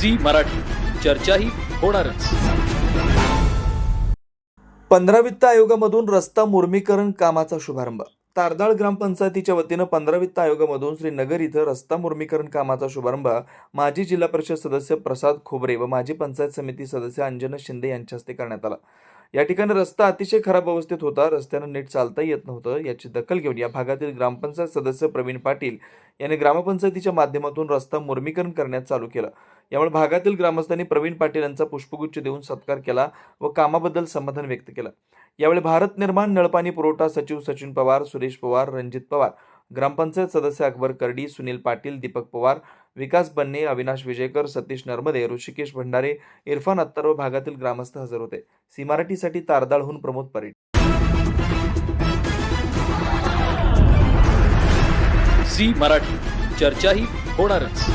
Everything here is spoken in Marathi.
झी मराठी. चर्चाही होणारच. पंधरा वित्त आयोगामधून रस्ता मुर्मीकरण कामाचा शुभारंभ. तारदाळ ग्रामपंचायतीच्या वतीनं पंधरा वित्त आयोगामधून श्रीनगर इथं रस्ता मुर्मीकरण कामाचा शुभारंभ माजी जिल्हा परिषद सदस्य प्रसाद खोबरे व माजी पंचायत समिती सदस्य अंजना शिंदे यांच्या हस्ते करण्यात आला. या ठिकाणी रस्ता अतिशय खराब अवस्थेत होता. रस्त्यानं नीट चालता येत नव्हतं. याची दखल घेऊन या भागातील ग्रामपंचायत सदस्य प्रवीण पाटील यांनी ग्रामपंचायतीच्या माध्यमातून रस्ता मुर्मीकरण करण्यात चालू केलं. यामुळे भागातील ग्रामस्थांनी प्रवीण पाटील यांचा पुष्पगुच्छ देऊन सत्कार केला व कामाबद्दल समाधान व्यक्त केलं. यावेळी भारत निर्माण नळपाणी पुरवठा सचिव सचिन पवार सुरेश पवार रणजित पवार ग्रामपंचायत सदस्य अकबर करडी सुनील पाटील दीपक पवार विकास बन्ने अविनाश विजयकर सतीश नर्मदे ऋषिकेश भंडारे इरफान अत्तर व भागातील ग्रामस्थ हजर होते. सी मराठीसाठी तारदाळहून प्रमोद परेड. सी मराठी. चर्चाही होणारच.